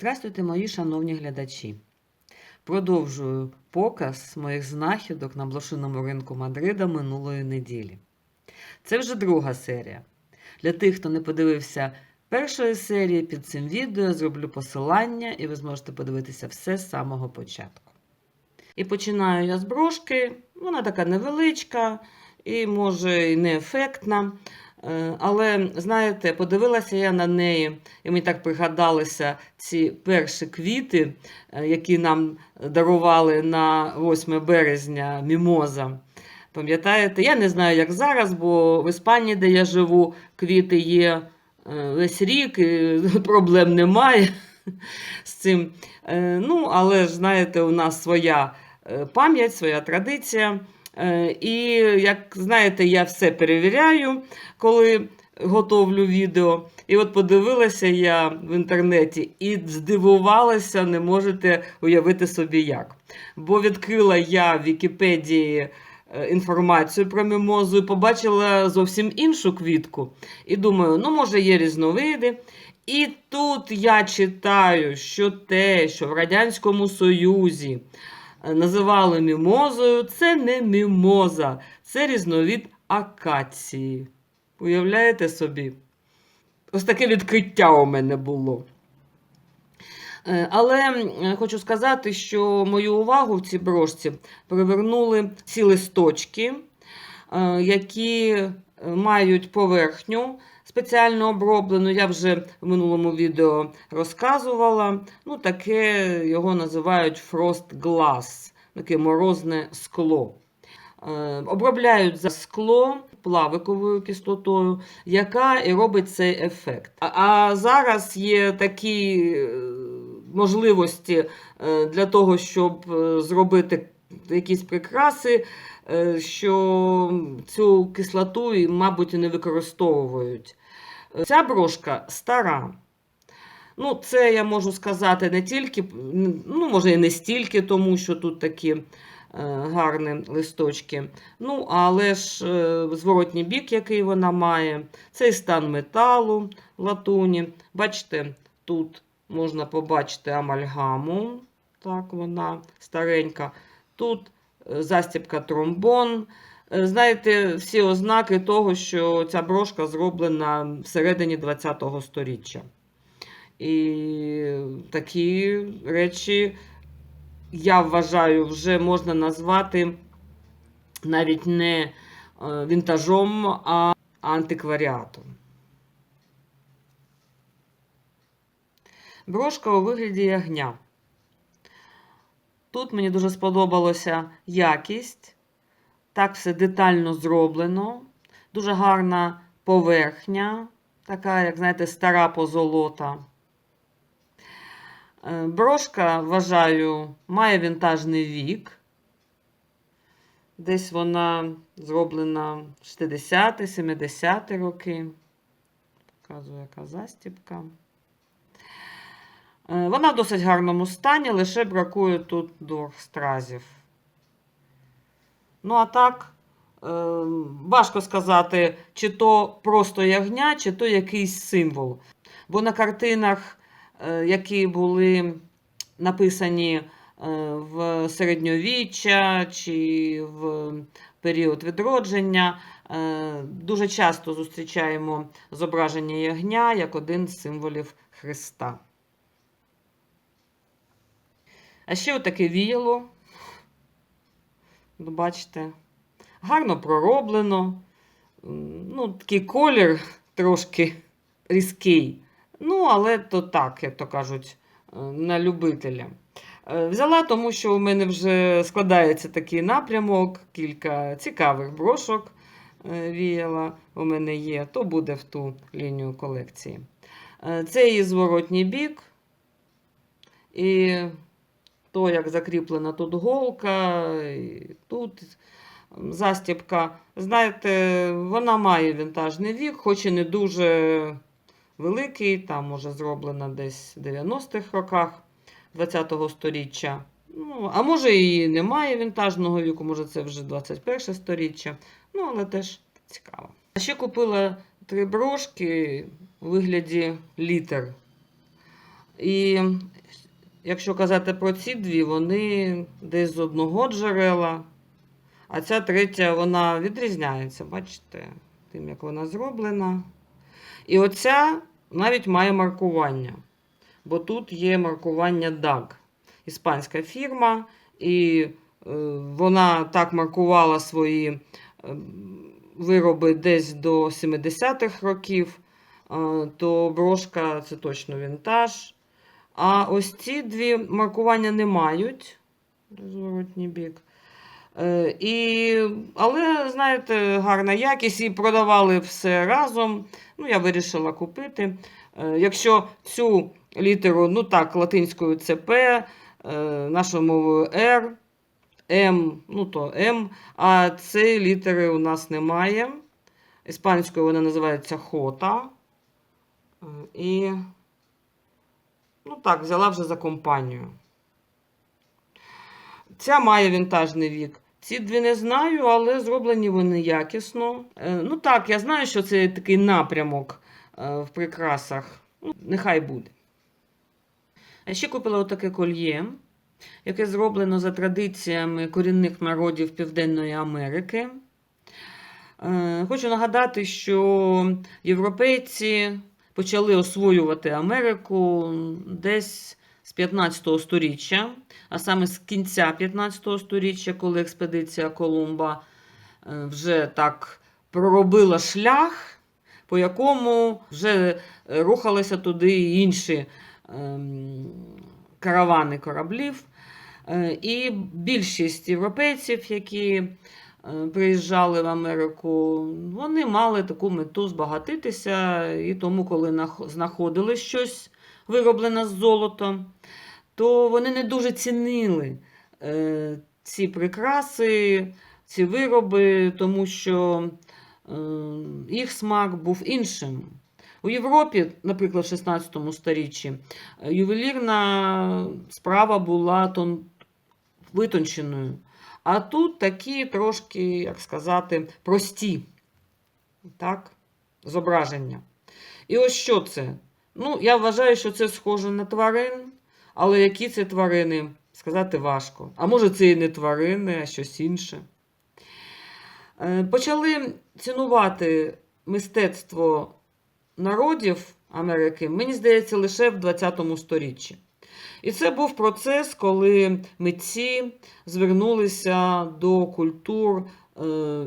Здравствуйте, мої шановні глядачі. Продовжую показ моїх знахідок на блошиному ринку Мадрида минулої неділі. Це вже друга серія. Для тих, хто не подивився першої серії, під цим відео я зроблю посилання, і ви зможете подивитися все з самого початку. І починаю я з брошки. Вона така невеличка і, може, і не ефектна. Е, Але, знаєте, подивилася я на неї, і мені так пригадалися ці перші квіти, е, які нам дарували на 8 березня мімоза. Пам'ятаєте, я не знаю, як зараз, бо в Іспанії, де я живу, квіти є е, весь рік, і проблем немає з цим. Ну, але ж, знаєте, у нас своя пам'ять, своя традиція. Е, І, як знаєте, я все перевіряю, коли готовлю відео. І от подивилася я в інтернеті і здивувалася, не можете уявити собі як. Бо відкрила я в Вікіпедії е, інформацію про мімозу і побачила зовсім іншу квітку. І думаю, ну, може, є різновиди. І тут я читаю, що те, що в Радянському Союзі називали мімозою, це не мімоза, це різновид акації. Уявляєте собі? Ось таке відкриття у мене було. Е, Але хочу сказати, що мою увагу в цій брошці привернули ці листочки, е, які мають поверхню спеціально оброблену. Я вже в минулому відео розказувала. Ну, таке його називають frost glass, таке морозне скло. Е, Обробляють за скло плавиковою кислотою, яка і робить цей ефект. А- зараз є такі е, можливості е, для того, щоб зробити якісь прикраси, що цю кислоту, і, мабуть, і не використовують. Е, Ця брошка стара. Ну, це я можу сказати не тільки, ну, може, і не стільки, тому що тут такі е, гарні листочки. Ну, але ж е, зворотній бік, який вона має, цей стан металу, латуні. Бачите, тут можна побачити амальгаму. Так, вона старенька. Тут е, застібка тромбон. Е, Знаєте, всі ознаки того, що ця брошка зроблена всередині ХХ століття. І такі речі, я вважаю, вже можна назвати навіть не е, вінтажом, а антикваріатом. Брошка у вигляді ягня. Тут мені дуже сподобалася якість. Так все детально зроблено. Дуже гарна поверхня, така, як знаєте, стара позолота. Е, Брошка, вважаю, має вінтажний вік. Десь вона зроблена в 60-70 роки. Показую, яка застібка. Е, Вона в досить гарному стані, лише бракує тут двох стразів. Ну, а так, е, важко сказати, чи то просто ягня, чи то якийсь символ. Бо на картинах, е, які були написані в середньовіччя чи в період відродження, дуже часто зустрічаємо зображення ягня як один з символів Христа. А ще отаке віяло. Ну, Бачите, гарно пророблено. Ну, такий колір трошки різкий. Ну, але то так, як то кажуть, е, на любителя. Е, Взяла, тому що у мене вже складається такий напрямок, кілька цікавих брошок е, віяла у мене є, то буде в ту лінію колекції. Це її зворотній бік. І то, як закріплена тут голка, і тут застібка. Знаєте, вона має вінтажний вік, хоч і не дуже великий, там може зроблена десь в 90-х роках ХХ століття. Ну, а може і немає вінтажного віку, може це вже 21 століття. Ну, але теж цікаво. А ще купила три брошки у вигляді літер. І якщо казати про ці дві, вони десь з одного джерела, а ця третя вона відрізняється, бачите, тим, як вона зроблена. І оця навіть має маркування, бо тут є маркування DAG, іспанська фірма, і е, вона так маркувала свої е, вироби десь до 70-х років, е, то брошка це точно вінтаж. А ось ці дві маркування не мають. Розворотній бік. Е, і, але, знаєте, гарна якість і продавали все разом. Ну, я вирішила купити. Е, якщо цю літеру, ну так, латинською це П, е, нашою мовою R, М, ну то М, а цієї літери у нас немає. Іспанською вона називається хота. І, ну так, взяла вже за компанію. Ця має вінтажний вік. Ці дві не знаю, але зроблені вони якісно. Е, Ну так, я знаю, що це такий напрямок е, в прикрасах. Ну, нехай буде. А ще купила отаке кольє, яке зроблено за традиціями корінних народів Південної Америки. Е, Хочу нагадати, що європейці почали освоювати Америку десь з 15 століття, а саме з кінця 15 століття, коли експедиція Колумба е, вже так проробила шлях, по якому вже рухалися туди інші ем, каравани кораблів. Е, І більшість європейців, які приїжджали в Америку, вони мали таку мету збагатитися, і тому, коли знаходили щось вироблене з золота, то вони не дуже цінили е, ці прикраси, ці вироби, тому що е, їх смак був іншим. У Європі, наприклад, в 16 сторіччі, е, ювелірна справа була тон... витонченою. А тут такі трошки, як сказати, прості так, зображення. І ось що це? Ну, я вважаю, що це схоже на тварин, але які це тварини, сказати важко. А може, це і не тварини, а щось інше. Е, Почали цінувати мистецтво народів Америки, мені здається, лише в 20 сторіччі. І це був процес, коли митці звернулися до культур е,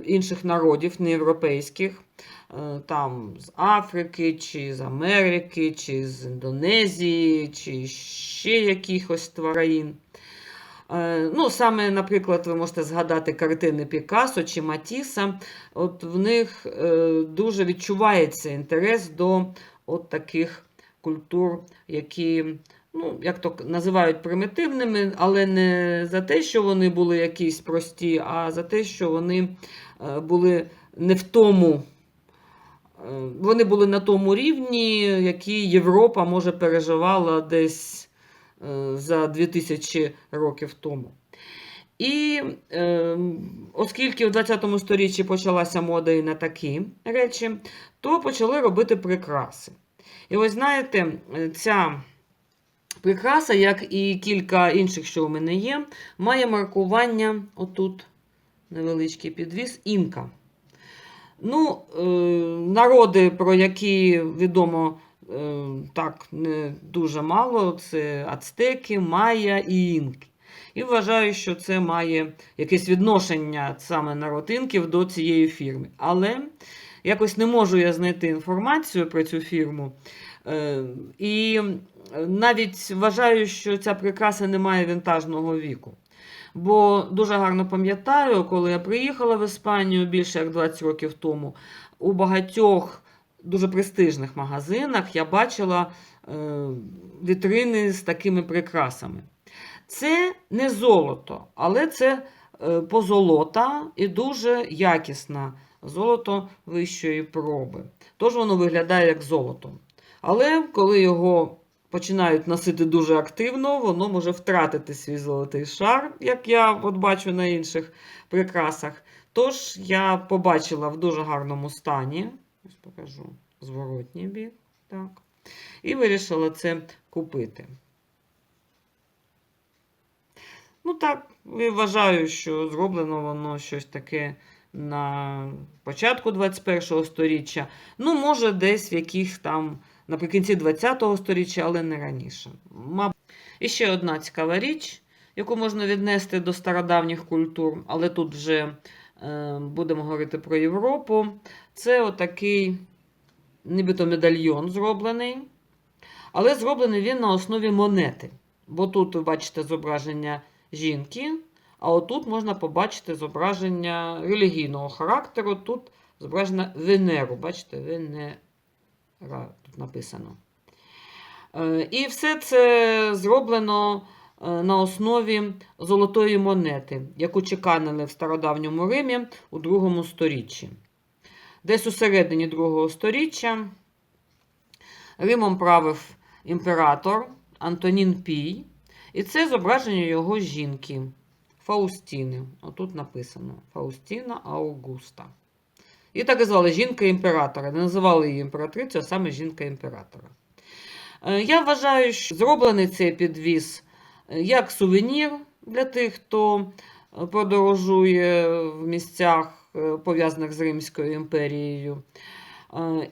інших народів, неєвропейських, е, там з Африки, чи з Америки, чи з Індонезії, чи ще якихось тварин. Е, Ну, саме, наприклад, ви можете згадати картини Пікассо чи Матіса. От в них дуже відчувається інтерес до от таких культур, які, ну, як то називають примітивними, але не за те, що вони були якісь прості, а за те, що вони е, були не в тому. е, Вони були на тому рівні, який Європа, може, переживала десь е, за 2000 років тому. І оскільки в 20 сторіччі почалася мода і на такі речі, то почали робити прикраси. І ось знаєте, ця прикраса, як і кілька інших, що у мене є, має маркування отут невеличкий підвіз інка. Ну, е, народи, про які відомо е, так не дуже мало, це ацтеки, майя і інки. І вважаю, що це має якесь відношення саме народ інків до цієї фірми. Але якось не можу я знайти інформацію про цю фірму. Е, І навіть вважаю, що ця прикраса не має вінтажного віку. Бо дуже гарно пам'ятаю, коли я приїхала в Іспанію більше як 20 років тому, у багатьох дуже престижних магазинах я бачила е, вітрини з такими прикрасами. Це не золото, але це е, позолота і дуже якісне золото вищої проби. Тож воно виглядає як золото. Але коли його починають носити дуже активно, воно може втратити свій золотий шар, як я от бачу на інших прикрасах. Тож я побачила в дуже гарному стані. Ось покажу зворотній бік. Так. І вирішила це купити. Ну так, і вважаю, що зроблено воно щось таке на початку 21-го сторіччя. Ну, може, десь в яких там наприкінці 20-го сторіччя, але не раніше. І ще одна цікава річ, яку можна віднести до стародавніх культур, але тут вже е, будемо говорити про Європу. Це отакий нібито медальйон зроблений, але зроблений він на основі монети. Бо тут ви бачите зображення жінки, а отут можна побачити зображення релігійного характеру. Тут зображена Венеру. Бачите, Венера написано. Е, І все це зроблено е, на основі золотої монети, яку чеканили в стародавньому Римі у другому сторіччі. Десь у середині другого сторіччя Римом правив імператор Антонін Пій, і це зображення його жінки Фаустіни. Отут написано Фаустіна Аугуста. І так і звали жінка імператора. Не називали її імператрицею, а саме жінка імператора. Е, Я вважаю, що зроблений цей підвіз е, як сувенір для тих, хто е, подорожує в місцях, пов'язаних з Римською імперією.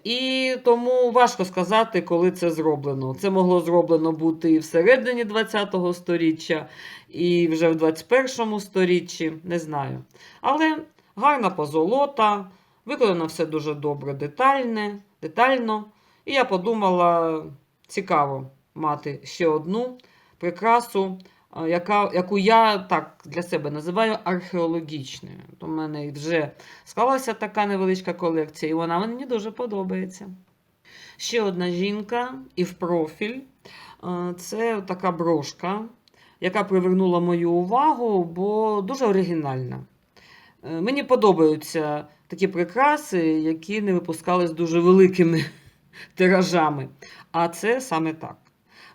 І тому важко сказати, коли це зроблено. Це могло зроблено бути і всередині ХХ століття, і вже в 21 сторіччі, не знаю. Але гарна позолота, виконано все дуже добре, детальне, детально. І я подумала, цікаво мати ще одну прикрасу, яка, яку я так для себе називаю археологічною. У мене вже склалася така невеличка колекція, і вона мені дуже подобається. Ще одна жінка і в профіль. Це така брошка, яка привернула мою увагу, бо дуже оригінальна. Е, Мені подобаються такі прикраси, які не випускались дуже великими тиражами. А це саме так.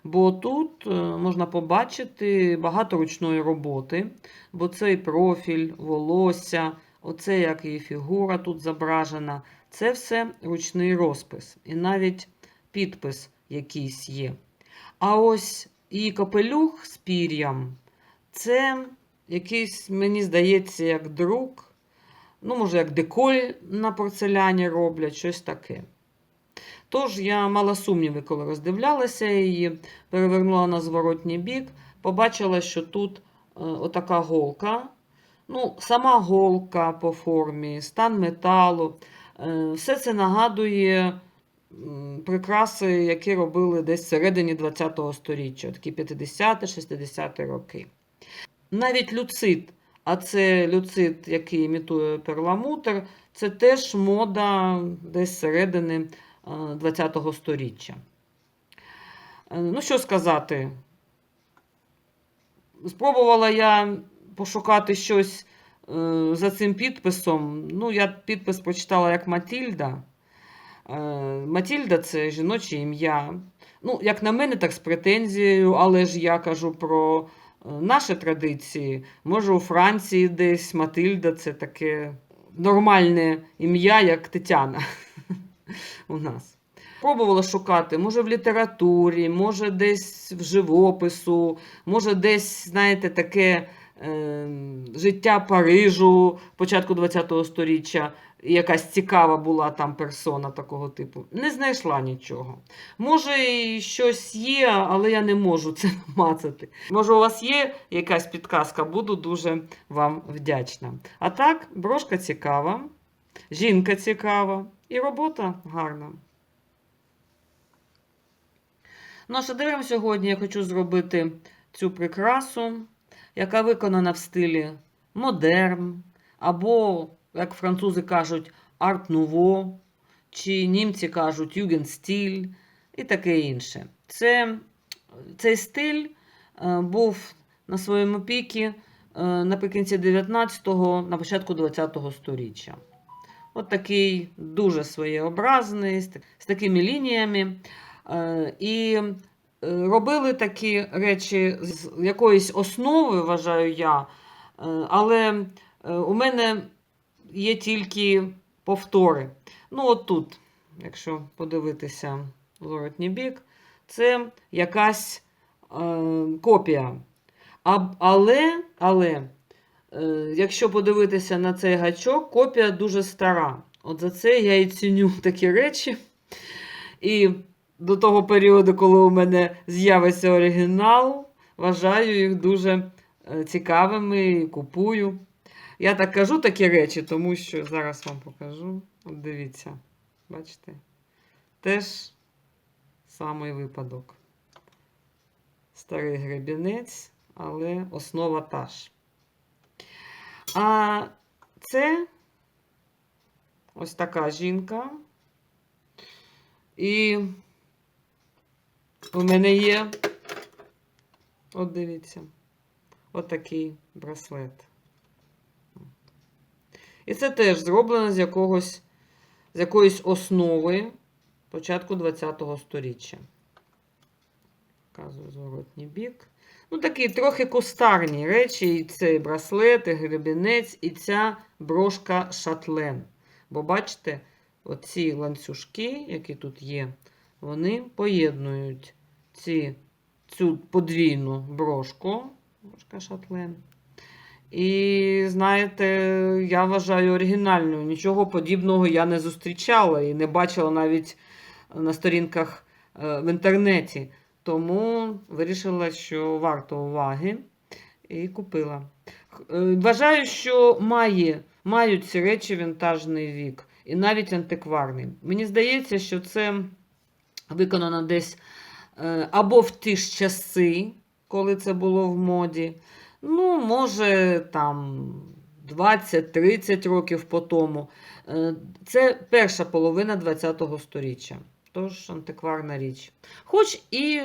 Бо тут е, можна побачити багато ручної роботи, бо цей профіль, волосся, оце як її фігура тут зображена, це все ручний розпис. І навіть підпис якийсь є. А ось її капелюх з пір'ям це якийсь, мені здається, як друк, ну, може, як деколь на порцеляні роблять, щось таке. Тож я мала сумніви, коли роздивлялася її, перевернула на зворотній бік, побачила, що тут е, отака голка. Ну, сама голка по формі, стан металу. Е, все це нагадує прикраси, які робили десь всередині ХХ століття, такі 50-60 роки. Навіть люцит, а це люцит, який імітує перламутр, це теж мода десь середини ХХ століття. Е, Ну, що сказати? Спробувала я пошукати щось е, за цим підписом. Ну, я підпис прочитала як Матільда. Е, Матільда це жіноче ім'я. Ну, як на мене, так з претензією, але ж я кажу про е, наші традиції. Може, у Франції десь Матильда це таке нормальне ім'я, як Тетяна у нас. Пробувала шукати, може в літературі, може десь в живопису, може десь, знаєте, таке е, життя Парижу початку ХХ століття, якась цікава була там персона такого типу. Не знайшла нічого. Може, і щось є, але я не можу це мацати. Може, у вас є якась підказка, буду дуже вам вдячна. А так, брошка цікава, жінка цікава і робота гарна. Ну, а шедевром сьогодні я хочу зробити цю прикрасу, яка виконана в стилі модерн, або, як французи кажуть, арт-нуво, чи німці кажуть югенстіль і таке інше. Це, цей стиль е, був на своєму пікі е, наприкінці 19-го, на початку 20-го сторіччя. От такий дуже своєобразний, з такими лініями. Е, І робили такі речі з якоїсь основи, вважаю я. Е, Але е, у мене є тільки повтори. Ну, от тут, якщо подивитися в зворотній бік, це якась е, копія. А, але, але, е, якщо подивитися на цей гачок, копія дуже стара. От за це я і ціню такі речі. І до того періоду, коли у мене з'явиться оригінал, вважаю їх дуже е, цікавими і купую. Я так кажу такі речі, тому що зараз вам покажу. От дивіться, бачите? Теж самий випадок. Старий гребінець, але основа та ж. А це ось така жінка. І у мене є, от дивіться, отакий браслет. І це теж зроблено з якогось, з якоїсь основи початку ХХ століття. Показую зворотній бік. Ну, такі трохи кустарні речі. І цей браслет, і гребінець, і ця брошка шатлен. Бо бачите, оці ланцюжки, які тут є, вони поєднують ці, цю подвійну брошку, брошка шатлен. І знаєте, я вважаю оригінальною. Нічого подібного я не зустрічала і не бачила навіть на сторінках е, в інтернеті. Тому вирішила, що варто уваги і купила. Е, Вважаю, що має, мають ці речі вінтажний вік і навіть антикварний. Мені здається, що це виконано десь е, або в ті ж часи, коли це було в моді. Ну, може, там 20-30 років по тому. Е, Це перша половина ХХ століття. Тож антикварна річ. Хоч і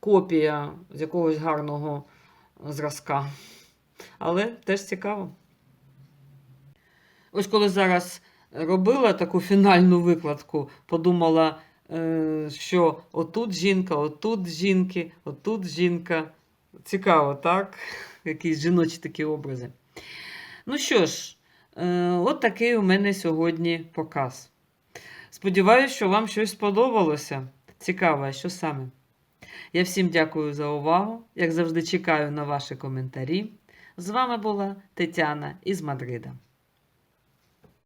копія з якогось гарного зразка. Але теж цікаво. Ось коли зараз робила таку фінальну викладку, подумала, е, що отут жінка, отут жінки, отут жінка. Цікаво, так? Якісь жіночі такі образи. Ну що ж, е, от такий у мене сьогодні показ. Сподіваюсь, що вам щось сподобалося. Цікаво, що саме? Я всім дякую за увагу. Як завжди, чекаю на ваші коментарі. З вами була Тетяна із Мадрида.